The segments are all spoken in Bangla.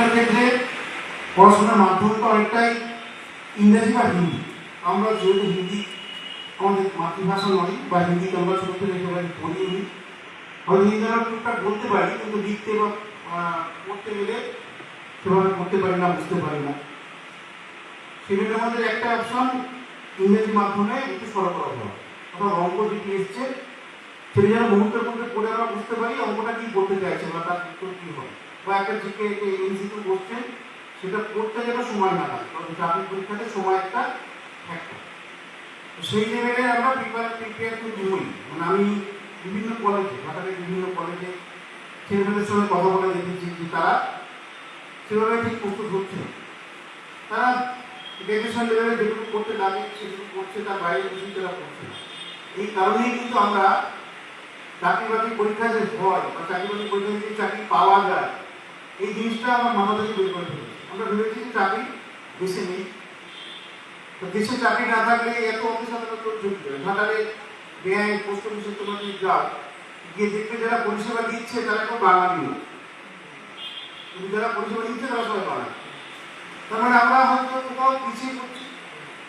পরীক্ষার ক্ষেত্রে পড়াশোনার মাধ্যমটা অনেকটাই ইংরেজি বা হিন্দি। আমরা যেহেতু হিন্দি আমাদের মাতৃভাষা নয় বা হিন্দি আমরা ছোট থেকে একেবারে পড়িনি হয়তো হিন্দি আমরা টুকটাক বলতে পারি, কিন্তু লিখতে বা পড়তে গেলে সেভাবে পড়তে পারি না, বুঝতে পারি না। সেগুলোর মধ্যে একটা অপশন ইংরেজি মাধ্যমে একটু সরবরাহ করা অর্থাৎ অঙ্ক যেটি এসছে, সেটা যেন মুহূর্তের মধ্যে পড়ে আমরা বুঝতে পারি অঙ্কটা কি বলতে চাইছে বা তার উত্তর কি হবে। বা একটা জিকে এমসিকিউ কোশ্চেন সেটা পড়তে যেন সময় না লাগে, কারণ পরীক্ষাতে সময় একটা সেই লেভেলে আমরা প্রিপেয়ার হই মানে আমি বিভিন্ন কলেজে ঢাকাতে বিভিন্ন কলেজে ছেলেমেয়েদের সঙ্গে কথা বলে দেখেছি যে তারা সেভাবে ঠিক প্রস্তুত হচ্ছে তারা গ্র্যাজুয়েশন লেভেলে যেটুকু করতে লাগে, সেটুকু করছে, তার বাইরে কিছু তারা করছে এই কারণেই কিন্তু আমরা চাকরি বাকরি পরীক্ষা যে হয় বা চাকরি বাকরি পরীক্ষা থেকে চাকরি পাওয়া যায় এই জিনিসটা আমার মাথা থেকে বের করে আমরা ভেবেছি চাকরি দেশে নেই। তো দেশে চাকরি না থাকলে এত অফিস আদালত ঢুকবে ঢাকারে ব্যাংক পোস্ট অফিসে তোমরা যদি যাও, গিয়ে দেখবে যারা পরিষেবা দিচ্ছে, তারা কেউ বাঙালি না যারা পরিষেবা দিচ্ছে, তারা সবাই বাঙালি। তার মানে আমরা হয়তো কোথাও পিছিয়ে পড়ছি।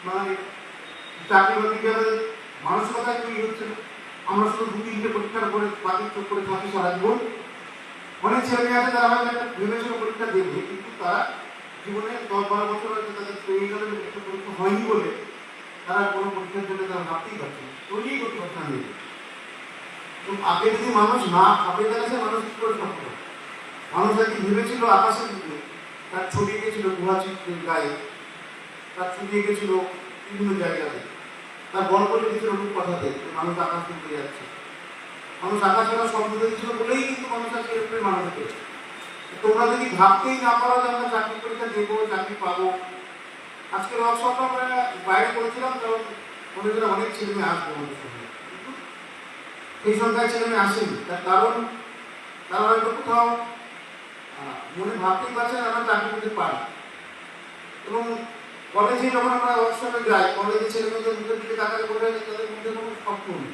মানে চাকরি বাকরি যাদের মানসিকতা তৈরি হচ্ছে না। আমরা শুধু দু তিনটে পরীক্ষার করে চোখ করে থাকি সারা জীবন। অনেক ছেলে মেয়ে আছে, তারা হয়তো একটা ভেবেছিল পরীক্ষা দেবে কিন্তু তারা জীবনে দশ বারো বছর হয়তো তাদের তৈরি গেলে একটা পরীক্ষা হয়নি বলে তারা কোনো পরীক্ষার জন্য তারা ভাবতেই পারছে না তৈরিই করতে পারছে না। তো আগে যদি মানুষ না ভাবে, তাহলে সে মানুষ কি করে হবে? মানুষ আজকে ভেবেছিল আকাশের দিকে তার ছড়িয়ে গেছিল গুহা চিত্রের গায়ে, তার ছড়িয়ে গেছিল বিভিন্ন জায়গাতে, তার গল্প লিখেছিল রূপকথাতে, যে মানুষ আকাশ দিকে যাচ্ছে মানুষ আকাশ ছাড়া স্বপ্ন দেখেছিল বলেই কিন্তু মানুষ আজকে এরকম মানুষ পেয়েছে তোমরা যদি ভাবতেই না পারো যে আমরা চাকরি পরীক্ষা দেবো, চাকরি পাবো, আজকের ওয়ার্কশপটা আমরা বাইরে করেছিলাম, কারণ মনে করে অনেক ছেলে মেয়ে আসবে কিন্তু সংখ্যায় ছেলে মেয়ে আসেনি। তার কারণ, তারা হয়তো কোথাও মনে ভাবতেই পারছে না আমরা চাকরি করতে পারি। এবং কলেজে যখন আমরা ওয়ার্কশপে যাই কলেজে ছেলে মেয়েদের মুখের দিকে বোঝা যায় তাদের মধ্যে কোনো স্বপ্ন নেই।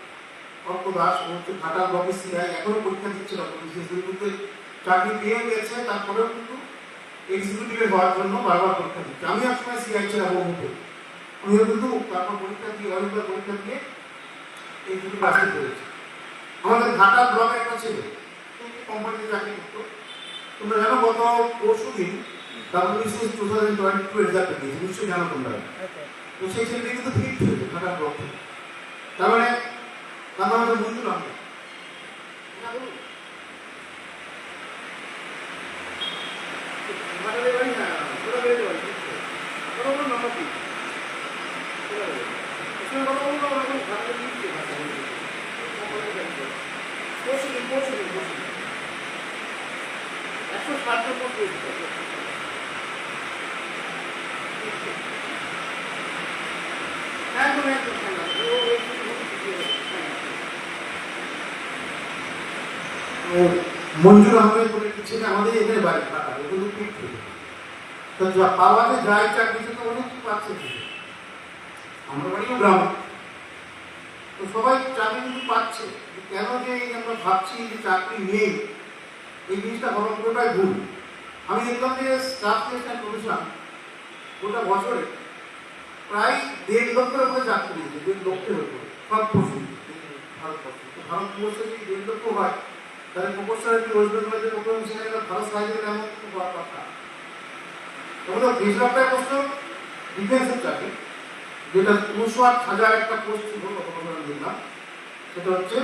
অল্প দাস ও হচ্ছে ঘাটা ব্লকের সিআই এখনও পরীক্ষা দিচ্ছিল বিশেষ কিন্তু চাকরি পেয়ে গেছে তারপরেও কিন্তু এক্সিকিউটিভে হওয়ার জন্য বারবার পরীক্ষা দিচ্ছে। আমি একসময় সিআই ছিলাম মুখে আমিও কিন্তু তারপর পরীক্ষা দিয়ে অনেকবার পরীক্ষা দিয়ে এক্সিকিউটিভ আসতে পেরেছি। আমাদের ঘাটা ব্লকে একটা ছেলে কোম্পানিতে চাকরি করতো। তোমরা জানো গত পরশু দিন two thousand twenty two result নিশ্চয়ই জানো তোমরা। তো সেই ছেলেটি কিন্তু ফিট হয়েছে ঘাটা ব্লক থেকে। তার মানে তার নাম হচ্ছে মঞ্জুর আহমেদ না বলুন ঘাটালে বাড়ি না ওরা বেড়ে বাড়ি ওরা বলুন নাম্বার কি ওরা বেড়ে ওখানে কথা বলবো ওরা এখন ঘাটালে দিয়ে দিয়ে ভাষা বলবে পরশু দিন পরশু দিন পরশু দিন একশো ষাট নম্বর পেয়েছে একদম একদম মঞ্জুর আহমেদ বলে একটি ছেলে আমাদের এখানে বাড়ি? কিন্তু ঠিক ছিল তো পাওয়াতে যাই চাকরি তো অনেক পাচ্ছে। আমরা বাড়িও গ্রাম। তো সবাই চাকরি কিন্তু পাচ্ছে। কেন যে আমরা ভাবছি যে চাকরি নেই, এই জিনিসটা ভাবা পুরোটাই ভুল। আমি দেখলাম যে স্টাফ টেস্ট অ্যান্ড গোটা বছরে প্রায় দেড় লক্ষের উপরে চাকরি দিয়েছে দেড় লক্ষের উপরে। সব পশু ভারতবর্ষে। ভারতবর্ষে যদি দেড় লক্ষ হয়? তাহলে প্রপোর্শনালিটি ওয়েস্ট বেঙ্গলের প্রোগ্রাম সেখানে ভারত সাহায্য এমন কথা? বিশ লাখ প্রশ্ন ডিফেন্সের চাকরি যেটা উনষাট হাজার একটা পোস্ট ছিল বছর সেটা হচ্ছে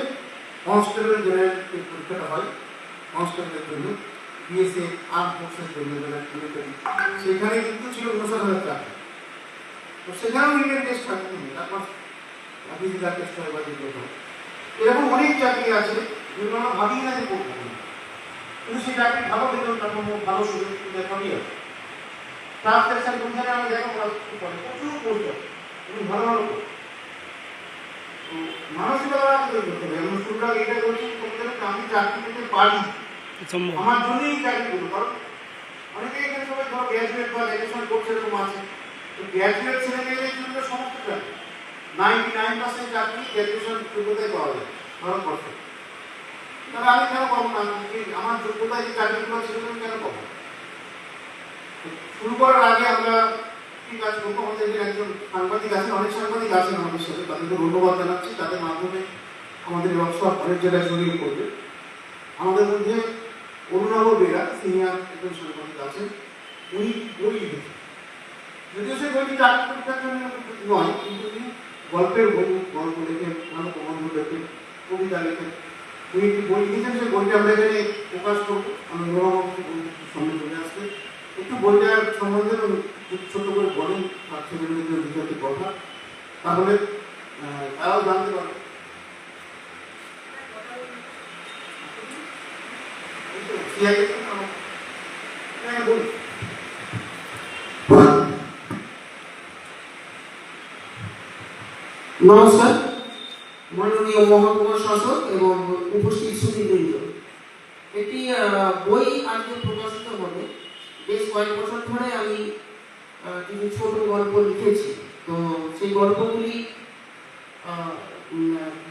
কনস্টেবল জেনারেল পরীক্ষাটা হয়। কনস্টেবলের জন্য বিএসএফ আর্ম ফোর্সের জন্য সেখানে কিন্তু ছিল উনষাট হাজার চাকরি তো সেখানেও রিটেন টেস্ট হয় কিন্তু তারপর ফিজিক্যাল টেস্ট হয় বা এরকম অনেক চাকরি আছে। যেগুলো আমরা ভাবি না যে করব কিন্তু সেই চাকরি ভালো বেতন কাঠামো ভালো সুযোগ সুবিধা সবই আছে ট্রান্সলেশন বুঝালে আমি দেখো প্রচুর পোস্টার তুমি ভালো ভালো করো। মানসিকতা করতে হবে আমি স্কুলটা এটা করছি তোমাদের আমি চাকরি পেতে পারি। আমার জন্যই চাকরি করব কারণ অনেকে এখানে সবাই ধরো গ্র্যাজুয়েট বা গ্র্যাজুয়েশন করছে এরকম আছে। তো গ্র্যাজুয়েট ছেলে মেয়েদের জন্য সমস্ত চাকরি নাইনটি নাইন পার্সেন্ট চাকরি গ্র্যাজুয়েশন যোগ্যতায় পাওয়া যায়। ভারতবর্ষে তাহলে আমি কেন পাবো না? আমি আমার যোগ্যতায় যে চাকরিগুলো সেগুলো আমি কেন পাবো শুরু করার আগে আমরা কি কাজ করব? আমাদের একজন সাংবাদিক আছেন, অনেক সাংবাদিক আছেন আমাদের সাথে। তাদেরকে ধন্যবাদ জানাচ্ছি। তাদের মাধ্যমে আমাদের ওয়ার্কশপ অনেক জায়গায় ছড়িয়ে পড়বে। আমাদের মধ্যে অরুণাভ বেরা, সিনিয়র একজন সাংবাদিক আছেন। উনি বই যদিও সেই বইটি চাকরি পরীক্ষার জন্য নয়, কিন্তু উনি গল্পের বই, গল্প লেখেন, ভালো প্রবন্ধ লেখেন, কবিতা লেখেন। বই লিখেছেন সেই বইটা আমরা এখানে প্রকাশ করব। চলে আসতে একটু বইটার সম্বন্ধে ছোট করে বলেন কথা। তাহলে তারাও জানতে পারবে। হ্যাঁ নমস্কার। মাননীয় মহকুমা শাসক এবং উপস্থিত সুধীবৃন্দ। একটি বই আজকে প্রকাশিত হবে। বেশ কয়েক বছর ধরে আমি কিছু ছোট গল্প লিখেছি। তো সেই গল্পগুলি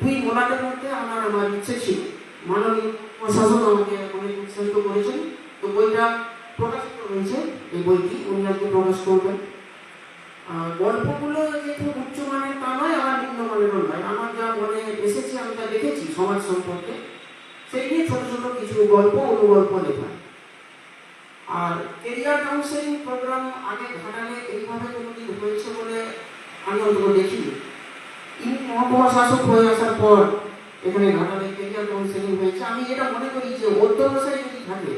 দুই মোলাটের মধ্যে আমার আমার ইচ্ছে ছিল। মাননীয় শাসক আমাকে অনেক উৎসাহিত করেছেন। তো বইটা প্রকাশিত হয়েছে। এই বইটি উনি আজকে প্রকাশ করবেন। গল্পগুলো যে খুব উচ্চমানের তা নয়, আমার নিম্নমানেরও নয় আমার যা মনে এসেছে আমি তা দেখেছি সমাজ সম্পর্কে, সেই নিয়ে ছোট ছোট কিছু গল্প, অনুগল্প লেখা। আর কেরিয়ার কাউন্সেলিং প্রোগ্রাম আগে ঘাটালে এইভাবে কোনোদিন হয়েছে বলে আমি অন্তত দেখিনি। ইনি মহকুমা শাসক হয়ে আসার পর এখানে ঘাটালে কেরিয়ার কাউন্সেলিং হয়েছে। আমি এটা মনে করি যে অধ্যবসায় যদি থাকে,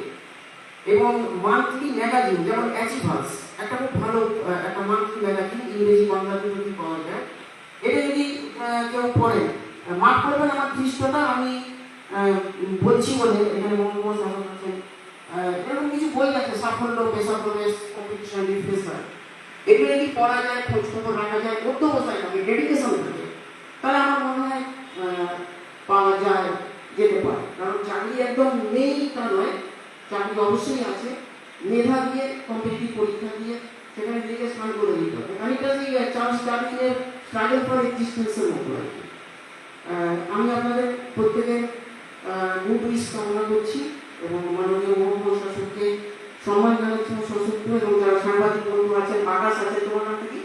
এবং মান্থলি ম্যাগাজিন যেমন অ্যাচিভার্স একটা খুব ভালো একটা মান্থলি ম্যাগাজিন ইংরেজি বাংলাতে যদি পাওয়া যায়, এটা যদি কেউ পড়ে মাফ করবেন আমার ধৃষ্টতা, আমি বলছি বলে এখানে শাসক আছেন এরকম কিছু বই আছে, সাফল্য পেশা প্রবেশ কম্পিটিশন রিফ্রেশার এগুলো যদি পড়া যায়, খোঁজ খবর রাখা যায় অধ্যবসায় থাকে ডেডিকেশন থাকে। তাহলে আমার মনে হয় পাওয়া যায়, যেতে পারে। কারণ চাকরি একদম নেই তা নয়, চাকরি অবশ্যই আছে। মেধা দিয়ে কম্পিটিটিভ পরীক্ষা দিয়ে সেখানে নিজেকে স্নান করে দিতে হবে। খানিকটা সেই চার্লস ডার্উইনের স্ট্রাগল ফর এক্সিস্টেন্সের মতো আর কি। আমি আপনাদের প্রত্যেকের গুড উইশ কামনা করছি এবং মাননীয় মহকুমা শাসককে সম্মান জানাচ্ছি সশস্ত্র এবং যারা সাংবাদিক বন্ধু আছেন আকাশ আছে তোমার নাম কি?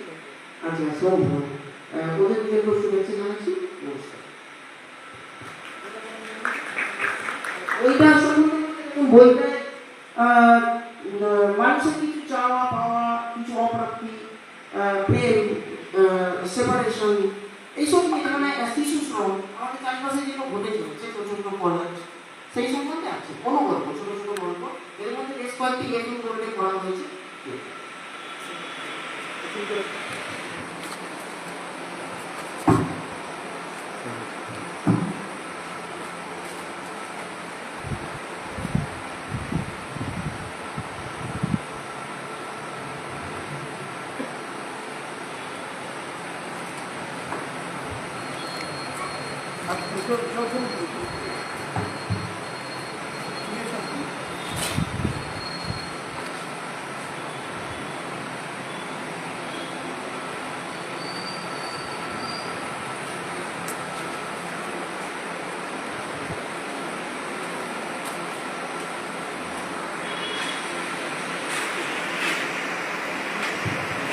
আচ্ছা সৌম্য ওদের দিকে শুভেচ্ছা জানাচ্ছি? ওইটা বইটায় মানুষের কিছু চাওয়া পাওয়া, কিছু অপ্রাপ্তি প্রেম সেপারেশন এইসব মানে শিশু শ্রম আমাদের চারপাশে যেগুলো ঘটে চলছে কলেজ সেই সম্বন্ধে আছে, কোনো গল্প, ছোট ছোট গল্প। এর মধ্যে বেশ কয়েকটি করা হয়েছে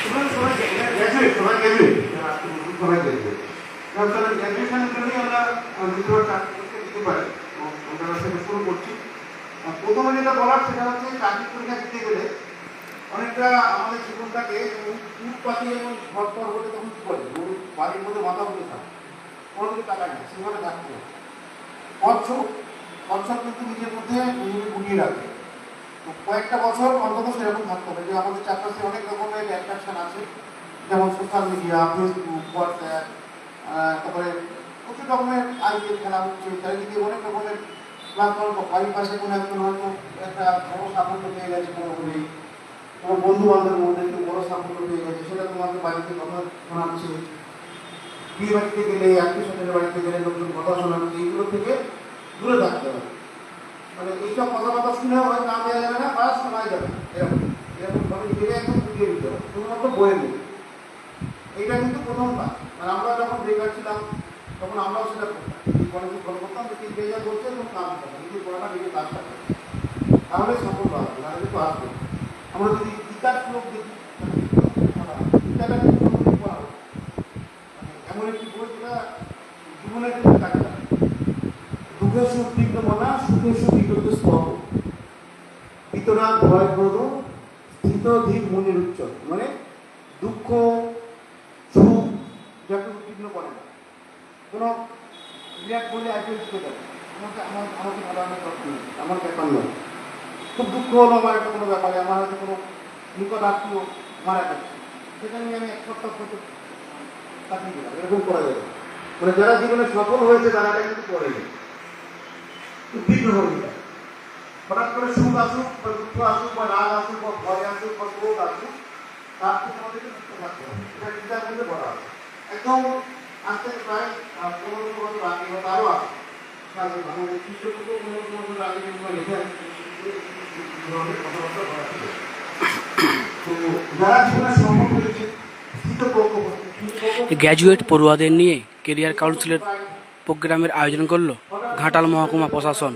সবাই সবাই গ্র্যাজুয়েট সবাই গ্র্যাজুয়েট সবাই গ্র্যাজুয়েট কারণ তারা গ্র্যাজুয়েশনের জন্যই আমরা দ্বিতীয় চাকরি পরীক্ষা দিতে পারি তো আমরা সেটা শুরু করছি আর প্রথমে যেটা বলার, সেটা হচ্ছে চাকরি পরীক্ষা দিতে গেলে অনেকটা আমাদের জীবনটাকে উঠ পাতিয়ে এবং ঝড় হলে তখন কি করে গরু, বাড়ির মধ্যে মাথা উঠে থাকে। কোনো দিকে টাকা নেই, সেভাবে থাকতে হবে কচ্ছপ কচ্ছপ কিন্তু নিজের মধ্যে নিজেকে গুটিয়ে রাখে। তো কয়েকটা বছর অন্তত সেরকম থাকতে হবে। যে আমাদের চারপাশে অনেক রকমের অ্যাট্রাকশন আছে। যেমন সোশ্যাল মিডিয়া, ফেসবুক, হোয়াটসঅ্যাপ তারপরে প্রচুর রকমের আইপিএল খেলা হচ্ছে চারিদিকে অনেক রকমের প্ল্যাটফর্ম বাড়ির পাশে কোনো একজন হয়তো একটা বড় সাফল্য পেয়ে গেছে, কোনো বলেই তোমার বন্ধু বান্ধবের মধ্যে সাফল্য পেয়ে গেছে, সেটা তোমাকে বাড়িতে কথা শোনাচ্ছে। বিয়ে বাড়িতে গেলে, আত্মীয় স্বজনের বাড়িতে গেলে নতুন কথা শোনাচ্ছে এইগুলো থেকে দূরে থাকতে হবে। মানে এইসব কথাবার্তা শুনে হয় কাম দেওয়া যাবে না, বা শোনা যাবে না। এরকম। এরকম ভাবে নিজেকে একদম বুঝিয়ে দিতে হবে, শুধুমাত্র বইয়ের নেই এইটা কিন্তু প্রথম কাজ। আর আমরা যখন বেকার ছিলাম, তখন আমরাও সেটা করতাম। কলেজে ফলো করতাম যে তিন যা করছে তখন কাজ করতাম নিজে পড়াটা নিজে কাজটা করতাম তাহলে সফল যাবে নাহলে কিন্তু আসবে না। আমরা যদি গীতার শ্লোক দেখি গীতাটা কিন্তু পড়া মানে এমন একটি বই যেটা জীবনের ক্ষেত্রে কাজে সুখ তীব্র মনা, সুখের সুখ বিগত স্তব। বিতরা ভয় ক্রোধ স্থিত ধীর মনের উচ্চল। মানে দুঃখ, সুখ, যাকে উদ্বিগ্ন করে না। কোনো বিরাট বলে আইপিএল জিতে আমাকে আমার ব্যাপার নয়। খুব দুঃখ হলো আমার একটা কোনো ব্যাপারে। আমার হয়তো কোনো নিকট আত্মীয় মারা যাচ্ছে সেটা নিয়ে আমি এক সপ্তাহ পর্যন্ত এরকম করা যাবে মানে যারা জীবনে সফল হয়েছে, তারা কিন্তু করে যায় উদ্বিগ্ন হঠাৎ করে সুখ আসুক, বা দুঃখ আসুক, বা রাগ আসুক, বা ভয় আসুক, বা ক্রোধ আসুক, তার থেকে আমাদেরকে মুক্ত থাকতে হবে। এটা গীতার মধ্যে বলা আছে একদম আজ প্রায় পনেরো বছর আগে বা তারও আগে পনেরো বছর আগে গ্র্যাজুয়েট পড়ুয়াদের নিয়ে কেরিয়ার কাউন্সিলের প্রোগ্রামের আয়োজন করল ঘাটাল মহকুমা প্রশাসন।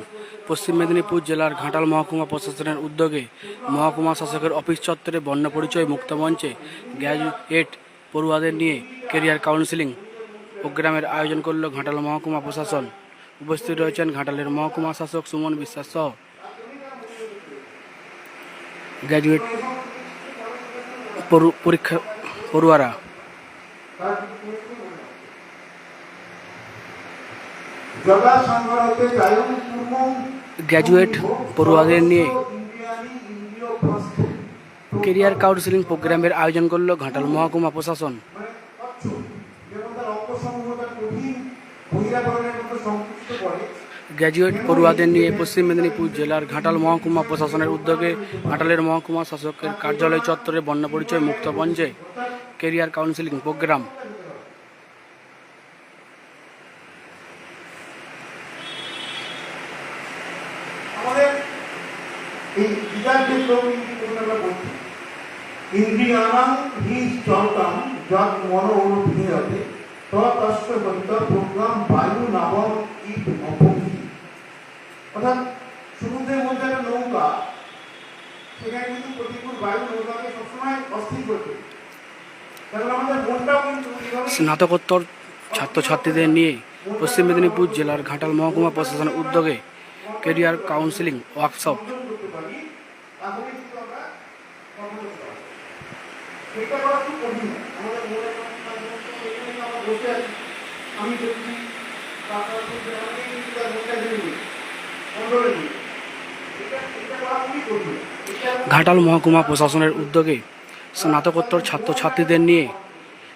পশ্চিম মেদিনীপুর জেলার ঘাটাল মহকুমা প্রশাসনের উদ্যোগে মহকুমা শাসকের অফিস চত্বরে বর্ণ পরিচয় মুক্ত মঞ্চে গ্র্যাজুয়েট পড়ুয়াদের নিয়ে কেরিয়ার কাউন্সিলিং প্রোগ্রামের আয়োজন করল ঘাটাল মহকুমা প্রশাসন। উপস্থিত রয়েছেন ঘাটালের মহকুমা শাসক সুমন বিশ্বাস সহ। গ্র্যাজুয়েট পরীক্ষা, পড়ুয়ারা। গ্র্যাজুয়েট পড়ুয়াদের নিয়ে। কেরিয়ার কাউন্সিলিং প্রোগ্রামের আয়োজন করল ঘাটাল মহকুমা প্রশাসন মানে কচ্ছপ, যেমন তার অঙ্গসমূহ তার কঠিন বহিরাবরণের মতো সংকুচিত করে গ্র্যাজুয়েট পড়ুয়াদের নিয়ে পশ্চিম মেদিনীপুর জেলার ঘাটাল মহকুমা প্রশাসনের উদ্যোগে ঘাটালের মহকুমা শাসকের কার্যালয় চত্বরে বর্ণ পরিচয় মুক্ত মঞ্চে কেরিয়ার কাউন্সিলিং প্রোগ্রাম। আমাদের এই গীতার যে শ্লোক ইন্দ্রিয় যেগুলো আমরা বলছি? ইন্দ্রিয়াণাং হি চলতাম যৎ মন অনুভূতি তৎস্য বন্ত প্রোগ্রাম বায়ু ইট অপঙ্কি অর্থাৎ সমুদ্রের মধ্যে একটা নৌকা সেখানে কিন্তু প্রতিকূল বায়ু নৌকাকে সবসময় অস্থির করবে স্নাতকোত্তর ছাত্রছাত্রীদের নিয়ে পশ্চিম মেদিনীপুর জেলার ঘাটাল মহকুমা প্রশাসনের উদ্যোগে কেরিয়ার কাউন্সিলিং ওয়ার্কশপ। আমি ঘাটাল মহকুমা প্রশাসনের উদ্যোগে স্নাতকোত্তর ছাত্রছাত্রীদের নিয়ে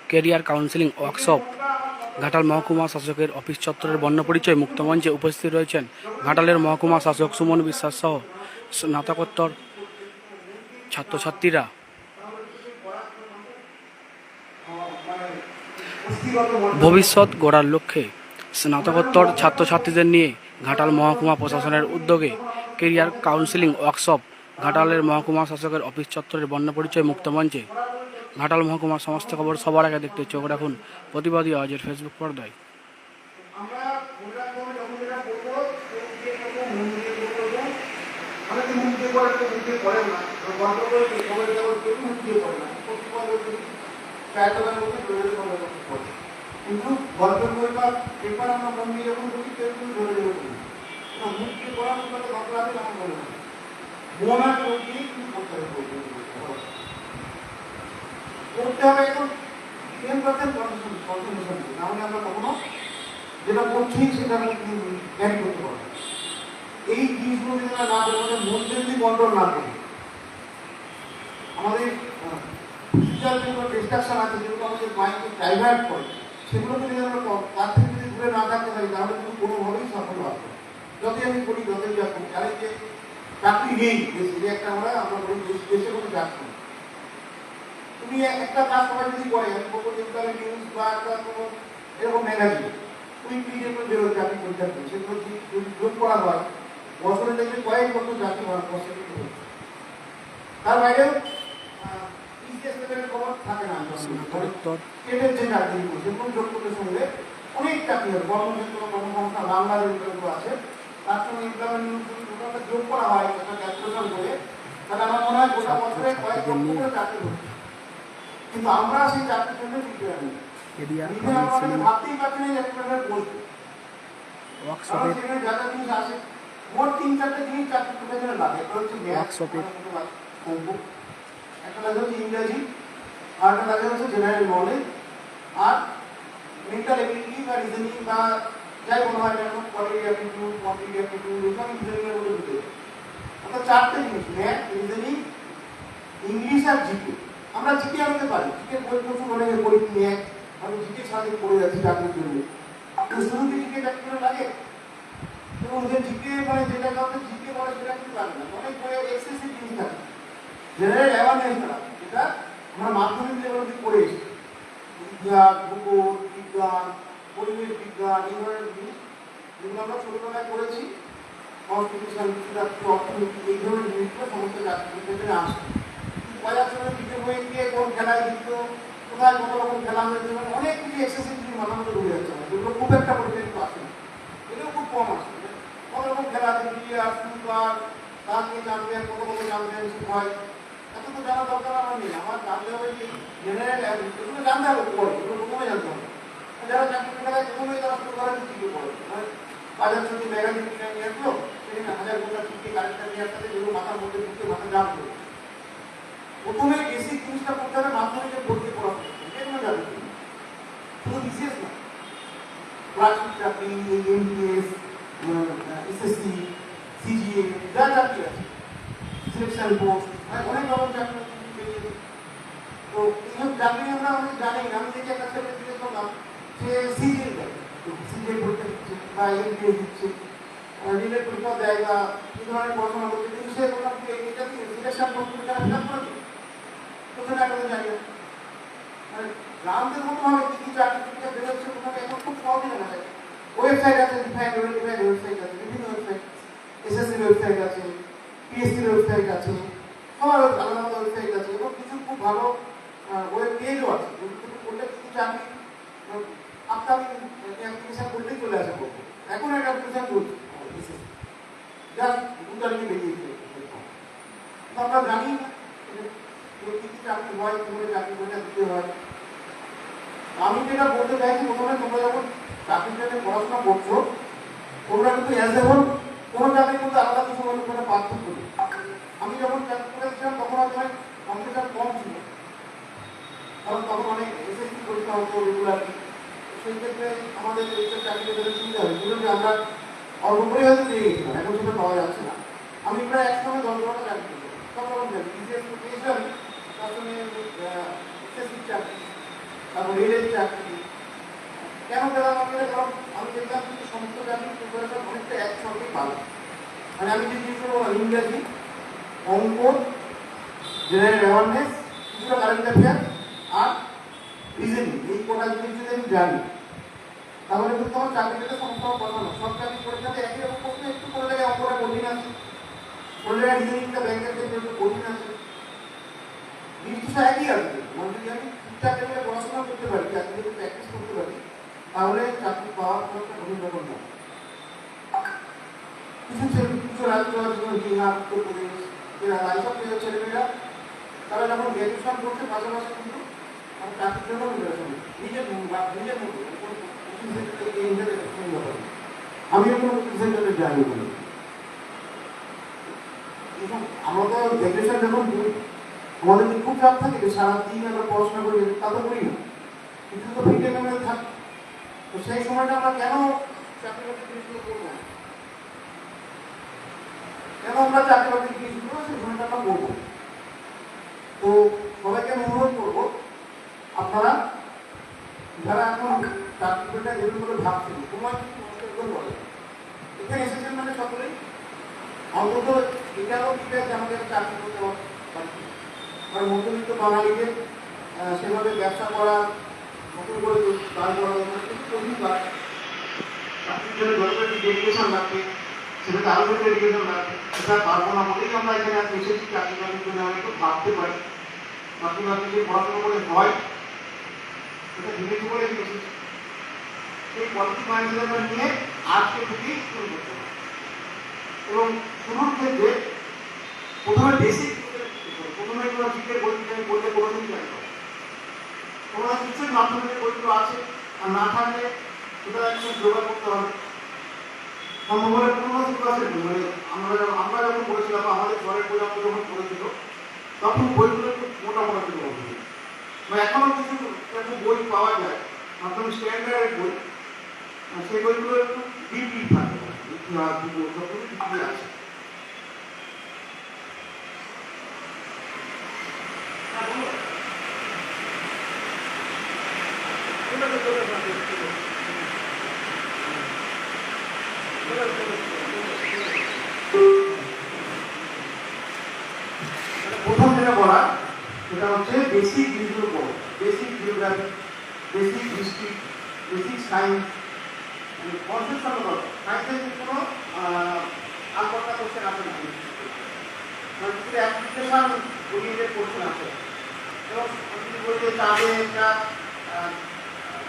কেরিয়ার কাউন্সিলিং ওয়ার্কশপ। ঘাটাল মহকুমা শাসকের অফিস চত্বরের বর্ণ পরিচয় মুক্ত মঞ্চে উপস্থিত রয়েছেন ঘাটালের মহকুমা শাসক সুমন বিশ্বাস সহ স্নাতকোত্তর ছাত্রছাত্রীরা। ভবিষ্যৎ গড়ার লক্ষ্যে স্নাতকোত্তর ছাত্রছাত্রীদের নিয়ে ঘাটাল মহকুমা প্রশাসনের উদ্যোগে কেরিয়ার কাউন্সিলিং ওয়ার্কশপ, ঘাটালের মহকুমা শাসকের অফিস চত্বরের বর্ণ পরিচয় মুক্ত মঞ্চে ঘাটাল মহকুমার সমস্ত খবর সবার আগে দেখতে চোখ রাখুন প্রতিবাদী আজের ফেসবুক পর্দায়। আমরা কিন্তু গল্পের বই বা পেপার আমরা দিয়ে যখন করি কেউ ধরে মতো আমার মনে হয়। কিন্তু করতে হবে করতে হবে এখন আমরা কখনো যেটা করছি সেটা জ্ঞান করতে পারব এই জিনিসগুলো যদি আমরা না করি আমাদের মনকে যদি কন্ট্রোল না করি, আমাদের ফিজিক্যাল যেগুলো ডিস্ট্রাকশন আছে, যেগুলো আমাদের মাইন্ডকে ডাইভার্ট করে সেগুলো যদি আমরা তার থেকে যদি দূরে না থাকতে পারি, তাহলে কিন্তু কোনোভাবেই সফল হবে না। যতই আমি করি, যতই যা করি এই যে চাকরি নেই দেশে একটা আমরা আমরা বলি দেশে কোনো চাকরি। তুমি একটা কাজ সবাই যদি করে, আমি বলব যে তাহলে নিউজ বা একটা কোনো এরকম ম্যাগাজিন উইকলি যেগুলো বেরোয় চাকরি করে সেগুলো যদি যোগ করা হয়, বছরে দেখবে কয়েক বছর চাকরি ভারতবর্ষে তার বাইরেও অনেক চাকরি কর্মক্ষেত্র কর্মসংস্থান বাংলার যেগুলো আছে তার সঙ্গে ওটা যোগ করা হয় একটা ক্যালকুলেশন করে তাহলে আমার মনে হয় গোটা বছরে কয়েক লক্ষ করে চাকরি কিন্তু আমরা সেই চাকরির জন্য প্রিপেয়ার নেই ভাবতেই পারছি না কারণ ওয়ার্কশপের সেখানে যা যা জিনিস আছে মোট তিন চারটে জিনিস চাকরি লাগে একটা হচ্ছে ম্যাথ Workshop-এ। অঙ্ক একটা লাগে হচ্ছে ইংরাজি, আর একটা লাগে হচ্ছে জেনারেল নলেজ, আর মেন্টাল এবিলিটি বা রিজনিং বা যাই মনে হয় যেন কোয়ালিটি অ্যাপটিটিউড কোয়ান্টিটি অ্যাপটিটিউড এসব ইঞ্জিনিয়ারিং এর মধ্যে ঢুকে যায়। অর্থাৎ চারটে জিনিস ম্যাথ রিজনিং ইংলিশ আর জিকে আমরা জিকে আনতে পারি জিকে বই প্রচুর অনেকে পড়ি ম্যাথ আমি জিকে সাথে পড়ে যাচ্ছি চাকরির জন্য। তো কি জিকে চাকরি করে লাগে? এবং যে জিকে মানে যেটা কাউকে জিকে বলে সেটা কিন্তু লাগে অনেক বইয়ে এক্সেসিভ জিনিস থাকে। জেনারেল অ্যাওয়ারনেস থাকে যেটা আমরা মাধ্যমিক লেভেল অব্দি পড়ে এসেছি। ইতিহাস ভূগোল, বিজ্ঞান, পরিবেশ বিজ্ঞান এই ধরনের জিনিস যেগুলো আমরা ছোটবেলায় পড়েছি। কনস্টিটিউশন অর্থনীতি, এই ধরনের জিনিসগুলো সমস্ত চাকরির ক্ষেত্রে আসে। সময় দিকে বই গিয়ে কোন খেলায় জিততো কোথায় কত রকম খেলা হয়েছে মানে অনেক কিছু এক্সেসিভ জিনিস মাথার মধ্যে ঢুকে যাচ্ছে। যেগুলো খুব একটা পরিচয় কিন্তু আসে না। এগুলো খুব কম আসে কত রকম খেলা আছে বিলিয়ার ফুটবল তার নিয়ে চ্যাম্পিয়ন কত কত চ্যাম্পিয়নশিপ হয় তো জানা দরকার আমার নেই। আমার জানতে হবে যে জেনারেল এগুলো জানতে হবে পরে এগুলো প্রথমে জানতে হবে যারা চাকরি খেলায় প্রথমেই তারা শুরু করে দিকে পড়ে মানে বাজার ছুটি ম্যাগাজিন কিনে নিয়ে আসলো সেখানে হাজার গোটা ছুটি কারেক্টার নিয়ে আসতে যেগুলো মাথার মধ্যে ঢুকে মাথা জানতো প্রথমে বেসিক জিনিসটা করতে হবে মাধ্যমিকের ভর্তি পড়া যে কোনো যাবে শুধু বিশেষ না। ক্লাসিক চাকরি এমবিএস এসএসসি, সিজিএ, যা চাকরি আছে। সিলেকশন পোস্ট অনেক রকম চাকরি। তো এইসব চাকরি আমরা, অনেক জানি। না আমি জিজ্ঞেস করলাম সে সিজিএ দেয়। সিজিএ পরীক্ষা দিচ্ছে বা যে করে কোথায় একটা জায়গা মানে জানতে মতো হবে কি কি চাকরি বেরোচ্ছে কোথাও, এখন খুব সহজে জানা যায়। ওয়েবসাইট আছে ডিফাইন ওয়েবসাইট আছে, বিভিন্ন ওয়েবসাইট এসএসসি ওয়েবসাইট আছে পিএসসি ওয়েবসাইট আছে। সবার আলাদা আলাদা ওয়েবসাইট আছে এবং কিছু খুব ভালো ওয়েব পেজও আছে। যেগুলো করলে কিছু চাকরি আপনার অ্যাপ্লিকেশন করলেই চলে আসে এখন একটা অ্যাপ্লিকেশন করছে জাস্ট দু তারিখে বেরিয়েছে আমরা জানি না যে কি কি চাকরি হয় পরীক্ষা দিতে হয়। আমি যেটা বলতে চাইছি, প্রথমে তোমরা যখন চাকরির জন্য পড়াশোনা করছ, তোমরা কিন্তু অ্যাজ এ কোনো চাকরির মধ্যে আলাদা কিছু মনে পার্থক্য নেই। আমি যখন চাকরি করেছিলাম তখন হয়তো কম্পিউটার কম ছিল কারণ তখন অনেক এসএসসি পরীক্ষা হতো রেগুলারলি সেই ক্ষেত্রে আমাদের এইসব চাকরি পেতে চিন্তা হয়েছিল যে আমরা অল্প পেয়ে গেছিলাম এখন সেটা পাওয়া যাচ্ছে না। আমি প্রায় একসঙ্গে দশ বারোটা চাকরি করি সব রকম চাকরি করে পেয়েছিলাম তার সঙ্গে এসএসসির চাকরি, তারপর রেলের চাকরি। কেন পেলাম এটা কারণ আমি দেখলাম যে সমস্ত চাকরি প্রিপারেশন অনেকটা একসঙ্গে ভালো। মানে আমি যে বললাম অঙ্ক জেনারেল অ্যাওয়ারনেস কিছুটা কারেন্ট অ্যাফেয়ার আর রিজনিং এই কটা জিনিস যদি আমি জানি, তাহলে কিন্তু আমার চাকরি পেতে সমস্ত আমার কথা না সব চাকরি পরীক্ষাতে একই রকম প্রশ্ন একটু জায়গায় অঙ্কটা কঠিন আছে। জায়গায় রিজনিংটা ব্যাংকের ক্ষেত্রে একটু কঠিন আছে। জিনিসটা একই আছে। মানে যদি আমি ঠিকঠাক লেভেলে পড়াশোনা করতে পারি, চাকরিতে প্র্যাকটিস করতে পারি, তাহলে চাকরি পাওয়ার কোনো একটা কঠিন ব্যাপার না কিছু কিছু রাজ্য যেমন বিহার, উত্তরপ্রদেশ কেরালা এইসব ছেলেমেয়েরা, তারা যখন গ্র্যাজুয়েশন করছে, পাশাপাশি কিন্তু আমার চাকরির জন্য প্রিপারেশন নিজের নিজের মতো কোনো কোচিং সেন্টারে এই ইন্টারে কোনো ব্যাপার না। আমিও কোনো কোচিং সেন্টারে যাইনি বলে এবং আমরা যখন আমাদের খুব চাপ থাকে সারাদিন আমরা পড়াশোনা করি তা তো করি না কিছু তো ফিটে মেমোরি থাকে তো সেই সময়টা আমরা কেন চাকরি বাকরি করব কেন আমরা চাকরি বাকরি জিনিসগুলো সেই সময়টা আমরা করব তো সবাইকে আমি অনুরোধ করব আপনারা যারা এখন চাকরিটা যেগুলো করে ভাবছেন তোমার কিন্তু নষ্ট করে বলে এখানে এসেছেন মানে সকলেই অন্তত এটাও ঠিক আছে আমাদের চাকরি করতে পারছি কারণ মধ্যবিত্ত বাঙালিদের আহ, সেভাবে ব্যবসা করা, নতুন করে দাঁড় করা কিন্তু প্রতিবার চাকরির জন্য ডেডিকেশন লাগবে সেটাতে আরও ডেডিকেশন লাগবে সেটা পারব না বলেই আমরা এখানে আজকে এসেছি চাকরি বাকরির জন্য আমরা একটু ভাবতে পারি। চাকরি বাকরি যে পড়াশোনা করে হয় সেটা ভেবেছি বলে এসেছি সেই পজিটিভ মাইন্ডসেট আমরা নিয়ে আজকে শুরু করতে হবে। এবং শুরুর ক্ষেত্রে প্রথমে বেসিক প্রথমে কোনো জিকের বই থেকে বললে কোনোদিন জানতে হবে কোনো কিছুই মাধ্যমিকের বইগুলো আছে, আর না থাকলে সেটা একটু জোগাড় করতে হবে। সম্ভব হলে পুরোনো আছে? মানে আমরা আমরা যখন পড়েছিলাম আমাদের ঘরের প্রজন্ম যখন পড়েছিল, তখন বইগুলো একটু মোটা মোটা ছিল। বইগুলো। মানে এখনও কিছু কিছু বই পাওয়া যায় মাধ্যমিক স্ট্যান্ডার্ডের বই। সেই বইগুলো একটু ডিপ ডিপ থাকে, ইতিহাস, ভূগোল সবগুলো ডিপলি আছে। প্রথম যেটা বলা সেটা হচ্ছে বেসিক জিনিসগুলো পড়ো basic geography basic history basic science follow করো সায়েন্সের কোনো আলপট্টা কোশ্চেন আছে না। মানে অ্যাপ্লিকেশন ওরিয়েন্টেড কোশ্চেন আছে, এবং যদি বলি যে চাঁদে একটা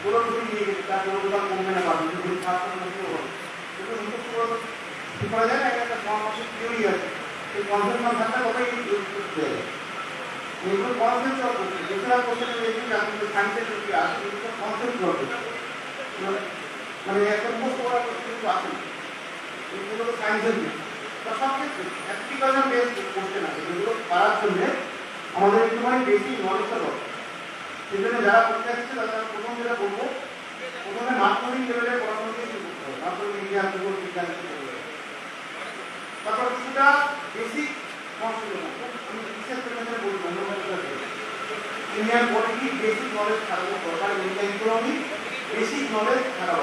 ধরে নিয়ে গেছে, তার গোলক কমবে না পারবে যদি ছাত্র নষ্ট হবে কিন্তু করে যায়? এটা একটা মহামাসিক থিওরি আছে। এই কনসেপ্ট না থাকলে তবেই করতে হবে এগুলো কনসেপ্ট করতে এছাড়া কোশ্চেন এগুলো আপনি সায়েন্সের যদি আসে এগুলো কনসেপ্ট মানে একটা মুখস্থ করা কিছু আছে না এগুলো তো সায়েন্সের নেই। তা সব ক্ষেত্রে অ্যাপ্লিকেশন বেসড কোশ্চেন আছে। যেগুলো পারার জন্য আমাদের একটুখানি বেশি নলেজটা দরকার। সেই জন্য যারা পরীক্ষা দিচ্ছে, তারা প্রথম যেটা করব প্রথমে মাধ্যমিক লেভেলের পড়াশোনা করতে হবে। মাধ্যমিক ইতিহাস ভূগোল, বিজ্ঞান। তারপর কিছুটা basic concept Indian polity basic knowledge থাকবে দরকার ইন্ডিয়ান ইকোনমি বেসিক নলেজ থাকা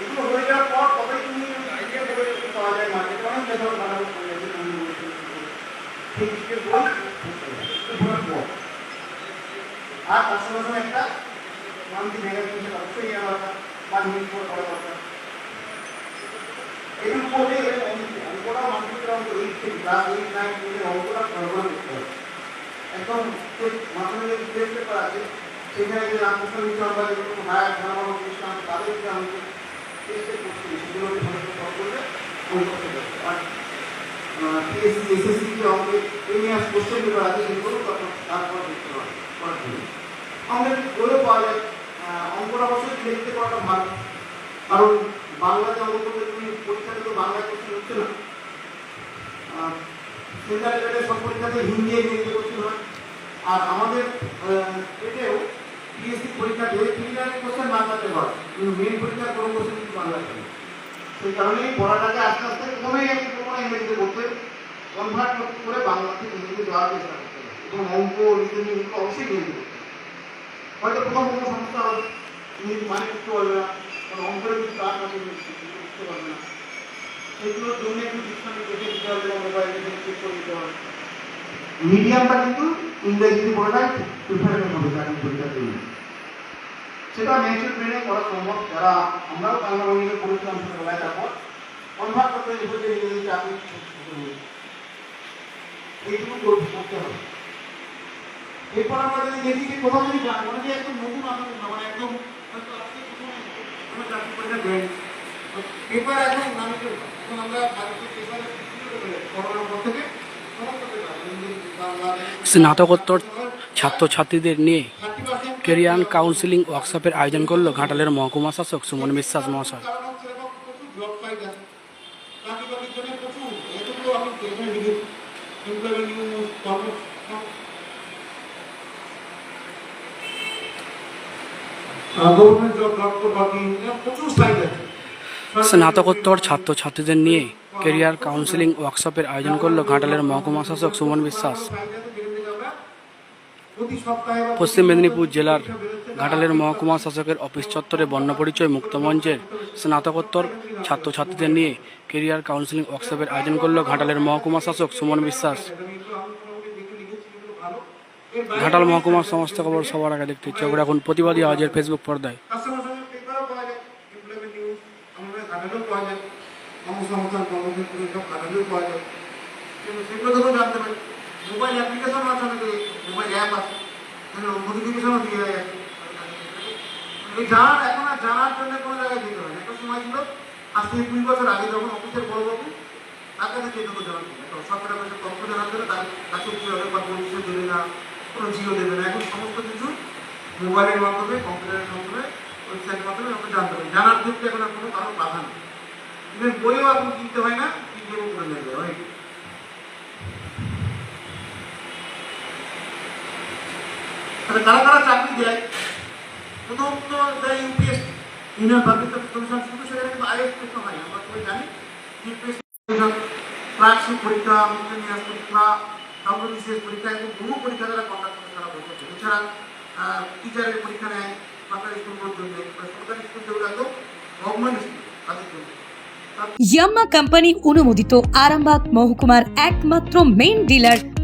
এগুলো হয়ে যাওয়ার পর তবে তুমি ভালো করে আর একটা মান্থলি ম্যাগাজিন সেটা অবশ্যই নেওয়া অঙ্কটা মাধ্যমিকের অঙ্ক এইট থেকে ক্লাস এইট নাইন টেনের অঙ্কটা সরবরাহ করতে হবে একদম যে মাধ্যমিকের পেপার আছে সেখানে যে রামকৃষ্ণ মিশন বা যেগুলো হায়ার ধর্ম খ্রিস্টান তাদের যে অঙ্ক টেস্টে করছি সেগুলো ভালো করলে অঙ্ক করতে যে তখন তারপর দেখতে জন্য আমাদের বইও পাওয়া যায় অঙ্কটা অবশ্যই লিখতে পারাটা ভালো। কারণ বাংলাতে অঙ্ক তুমি পরীক্ষাতে তো বাংলায় হচ্ছে না। সেন্ট্রাল সব পরীক্ষাতে হিন্দি ইংরেজিতে হয় আর আমাদের এতেও পিএসসি পরীক্ষাতে প্রিলিমিনারি কোশ্চেন বাংলাতে হয় কিন্তু মেন পরীক্ষার কোনো কোশ্চেন কিন্তু বাংলাতে নেই সেই কারণেই পড়াটাকে আস্তে আস্তে প্রথমেই আমি প্রথমে ইংরেজিতে করতে কনভার্ট করে বাংলা থেকে ইংরেজিতে যাওয়ার চেষ্টা করতে হবে এবং অঙ্ক রিজনিং এগুলো অবশ্যই ইংরেজি করতে হয়তো প্রথম কোনো সমস্যা হবে। ইংরেজি মানে বুঝতে পারবে না কারণ অঙ্কের কিছু কাজ আছে বুঝতে পারবে না। সেগুলোর জন্য একটু ডিকশনারি দেখে দিতে হবে মোবাইল দেখে চেক করে দিতে হবে। মিডিয়ামটা কিন্তু ইংরেজিতে পড়াটাই প্রিফারেবল হবে চাকরি পরীক্ষার জন্য সেটা ন্যাচারাল ব্রেনে করা সম্ভব। যারা আমরাও বাংলা বইয়ে পড়েছিলাম ছোটবেলায়, তারপর কনভার্ট করতে হবে যে ইংরেজি চাকরি এইটুকু করতে হবে। এরপর আমরা যদি দেখি যে কোথাও যদি যান মানে একদম নতুন আসুন মানে একদম হয়তো আজকে প্রথমে কোনো চাকরি পরীক্ষা দেয়নি পেপার এখন নামে এখন আমরা ভারতীয় পেপারে করোনার পর থেকে পেপার স্নাতকোত্তর ছাত্রছাত্রীদের নিয়ে কেরিয়ার কাউন্সিলিং ওয়ার্কশপের আয়োজন করল ঘাটালের মহকুমা শাসক সুমন বিশ্বাস মহাশয়। প্রচুর সাইট আছে। স্নাতকোত্তর ছাত্রছাত্রীদের নিয়ে কেরিয়ার কাউন্সিলিং ওয়ার্কশপের আয়োজন করল ঘাটালের মহকুমা শাসক সুমন বিশ্বাস। পশ্চিম মেদিনীপুর জেলার ঘাটালের মহকুমা শাসকের অফিস চত্বরে বর্ণপরিচয় মুক্তমঞ্চের স্নাতকোত্তর ছাত্রছাত্রীদের নিয়ে কেরিয়ার কাউন্সিলিং ওয়ার্কশপের আয়োজন করল ঘাটালের মহকুমা শাসক সুমন বিশ্বাস। ঘাটাল মহকুমার সমস্ত খবর সবার আগে দেখতে চোখ রাখুন। প্রতিবাদী আওয়াজের ফেসবুক পর্দায় কাস্টমার সঙ্গে পেপারও পাওয়া যায় এমপ্লয়মেন্ট নিউজ আমাদের ঘাটালেও পাওয়া যায় কর্মসংস্থান কর্মক্ষেত্রে সব ঘাটালেও পাওয়া যায়। কিন্তু সেগুলো থেকেও জানতে পারি। মোবাইল অ্যাপ্লিকেশন আছে অনেকে মোবাইল অ্যাপ আছে। নোটিফিকেশনও দিয়ে আছে এই জানার এখন আর জানার জন্য কোনো জায়গায় যেতে হয় একটা সময় ছিল, আজ থেকে দুই বছর আগে যখন অফিসের বড়বাবু তার কাছে যেটুকু জানাতে তো সরকারের কাছে তথ্য জন্য তার তাকে কী হবে বা কোনো কিছু দেবে না, কোনো জিও দেবে না। এখন সমস্ত কিছু মোবাইলের মাধ্যমে কম্পিউটারের মাধ্যমে ওয়েবসাইটের মাধ্যমে আমরা জানতে পারি। জানার ক্ষেত্রে এখন আর কোনো কারও বাধা নেই। ইভেন বইও এখন কিনতে হয় না হয় তাহলে কারা হয় পরীক্ষা টিচারের পরীক্ষা নেয় সরকারি স্কুলগুলোর জন্য। সরকারি স্কুল যেগুলো গভর্নমেন্ট স্কুল তাদের জন্য। ইয়াম্মা কোম্পানি অনুমোদিত আরামবাগ মহকুমার একমাত্র main dealer